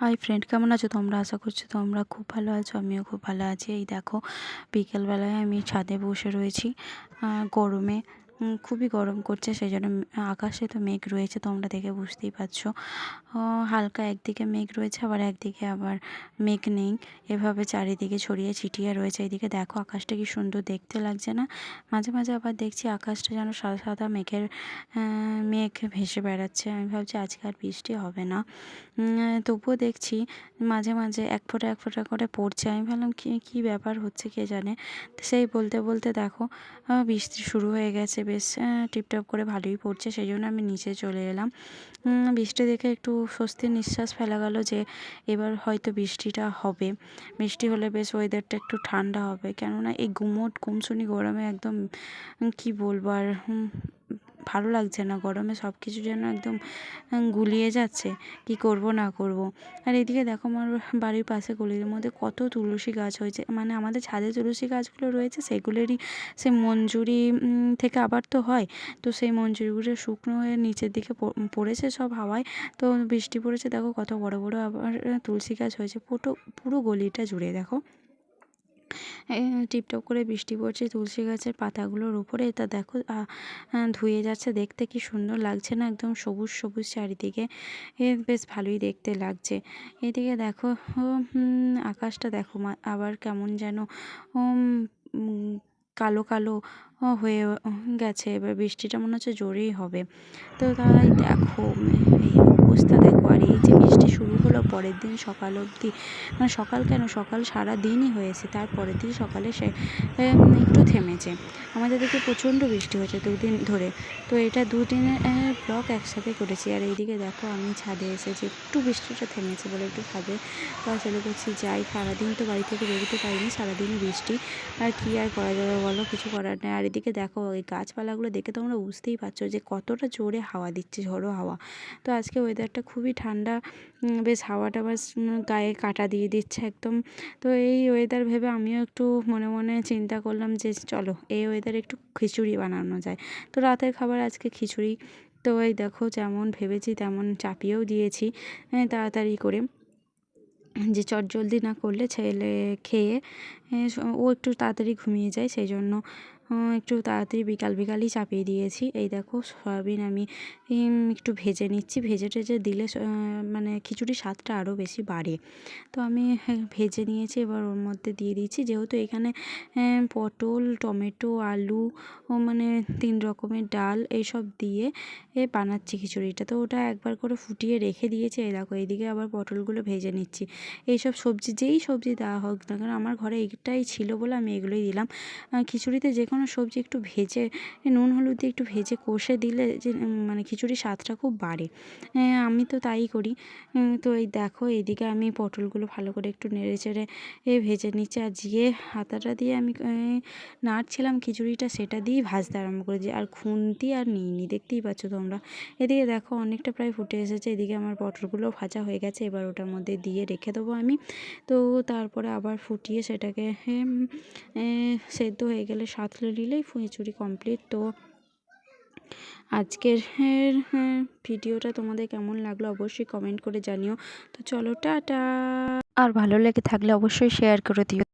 Hi friend কেমন আছো? তোমরা আশা করছ তোমরা খুব ভালো আছো, আমিও খুব ভালো আছি। এই দেখো, বিকেলবেলায় আমি ছাদে বসে রয়েছি। গরমে খুবই গরম করছে সেই জন্য আকাশে তো মেঘ রয়েছে, তোমরা দেখে বুঝতেই পারছ। হালকা একদিকে মেঘ রয়েছে, আবার একদিকে আবার মেঘ নেই। এভাবে চারিদিকে ছড়িয়ে ছিটিয়ে রয়েছে এইদিকে দেখো, আকাশটা কি সুন্দর দেখতে লাগছে না? মাঝে মাঝে আবার দেখছি আকাশটা যেন সাদা সাদা মেঘের মেঘ ভেসে বেড়াচ্ছে। আমি ভাবছি আজকে আর বৃষ্টি হবে না। তবুও দেখছি মাঝে মাঝে এক ফোঁটা এক ফোঁটা করে পড়ছে। আমি ভাবলাম, কী কী ব্যাপার হচ্ছে কে জানে? সেই বলতে বলতে দেখো বৃষ্টি শুরু হয়ে গেছে। বেশ টিপটপ করে ভালোই পড়ছে সেই জন্য আমি নিচে চলে এলাম। বৃষ্টি দেখে একটু স্বস্তির নিঃশ্বাস ফেলা গেল যে এবার হয়তো বৃষ্টিটা হবে। বৃষ্টি হলে বেশ ওয়েদারটা একটু ঠান্ডা হবে, কেননা এই গুমোট গুমসুনি গরমে একদম কি বলব আর ভালো লাগছে না। গরমে সব কিছু যেন একদম গুলিয়ে যাচ্ছে। কি করব, না করব। আর এদিকে দেখো আমার বাড়ির পাশে গলির মধ্যে কত তুলসী গাছ হয়েছে। মানে আমাদের ছাদে তুলসী গাছগুলো রয়েছে, সেগুলোরই সে মঞ্জুরি থেকে আবার তো হয়। তো সেই মঞ্জুরিগুলো শুকনো হয়ে নিচের দিকে পড়েছে সব হাওয়ায়। তো বৃষ্টি পড়েছে, দেখো কত বড় বড় আবার তুলসী গাছ হয়েছে। পুরো পুরো গলিটা জুড়ে দেখো। টিপটপ করে বৃষ্টি পড়ছে, তুলসী গাছের পাতাগুলোর উপরে। তা দেখো ধুয়ে যাচ্ছে, দেখতে কি সুন্দর লাগছে না, একদম সবুজ সবুজ চারিদিকে। এ, বেশ ভালোই দেখতে লাগছে। এদিকে দেখো আকাশটা দেখো আবার কেমন যেন কালো কালো হয়ে গেছে। এবার বৃষ্টিটা মনে হচ্ছে জোরেই হবে। তো তাই দেখো, এই অবস্থা দেখো, আর এই যে বৃষ্টি শুরু হলো পরের দিন সকাল অবধি মানে সকাল কেন? সকাল সারা দিনই হয়েছে তার পরের দিন সকালে সে একটু থেমেছে। আমাদের দিকে প্রচণ্ড বৃষ্টি হয়েছে দুদিন ধরে। তো এটা দুদিনের ব্লগ একসাথে করেছি। আর এইদিকে দেখো আমি ছাদে এসেছি, একটু বৃষ্টিটা থেমেছে বলে একটু ছাদে। বা চলে গেছি, যাই। সারাদিন তো বাড়ি থেকে বেরোতে পারিনি সারাদিনই বৃষ্টি। আর কী আর করা যাবে বলো? কিছু করার নেই। আর এদিকে দেখো ওই গাছপালাগুলো দেখে তোমরা বুঝতেই পারছ যে কতটা জোরে হাওয়া দিচ্ছে, ঝড়ো হাওয়া। তো আজকে ওয়েদারটা খুবই ঠান্ডা বেশ হাওয়াটা আবার গায়ে কাটা দিয়ে দিচ্ছে একদম। তো এই ওয়েদার ভেবে আমিও একটু মনে মনে চিন্তা করলাম যে চলো, এই ওয়েদারে একটু খিচুড়ি বানানো যায়। তো রাতের খাবার আজকে খিচুড়ি। তো এই দেখো যেমন ভেবেছি তেমন চাপিয়েও দিয়েছি তাড়াতাড়ি করে। যে চটজলদি না করলে ছেলে খেয়ে ও একটু তাড়াতাড়ি ঘুমিয়ে যায়, সেই জন্য একটু তাড়াতাড়ি বিকাল বিকালই চাপিয়ে দিয়েছি। এই দেখো, সয়াবিন আমি একটু ভেজে নিচ্ছি। ভেজে টেজে দিলে মানে খিচুড়ির স্বাদটা আরও বেশি বাড়ে। তো আমি ভেজে নিয়েছি, এবার ওর মধ্যে দিয়ে দিচ্ছি। যেহেতু এখানে পটল, টমেটো, আলু ও মানে তিন রকমের ডাল এইসব দিয়ে এ বানাচ্ছি খিচুড়িটা। তো ওটা একবার করে ফুটিয়ে রেখে দিয়েছি। এই দেখো, এইদিকে আবার পটলগুলো ভেজে নিচ্ছি। এইসব সবজি, যেই সবজি দেওয়া হোক না কারণ আমার ঘরে এইটাই ছিল বলে আমি এগুলোই দিলাম। খিচুড়িতে যে কোনো সবজি একটু ভেজে, নুন হলুদ দিয়ে একটু ভেজে কষে দিলে যে মানে খিচুড়ির স্বাদটা খুব বাড়ে। আমি তো তাই করি। তো এই দেখো এইদিকে আমি পটলগুলো ভালো করে একটু নেড়ে চেড়ে, এ, ভেজে নিচ্ছি। আর জিয়ে হাতাটা দিয়ে আমি নাড়ছিলাম খিচুড়িটা সেটা দিয়েই ভাজতে আরম্ভ করেছি আর খুন্তি আর নিইনি, দেখতেই পাচ্ছ তোমরা। এদিকে দেখো অনেকটা প্রায় ফুটে এসেছে। এদিকে আমার পটলগুলো ভাজা হয়ে গেছে। এবার ওটার মধ্যে দিয়ে রেখে দেবো আমি। তো তারপরে আবার ফুটিয়ে সেটাকে সেদ্ধ হয়ে গেলে সাঁতলে নিলেই ফুঁচুরি কমপ্লিট তো আজকের ভিডিওটা তোমাদের কেমন লাগল অবশ্যই কমেন্ট করে জানিও। তো চলো, টাটা। আর ভালো লেগে থাকলে অবশ্যই শেয়ার করে দিও।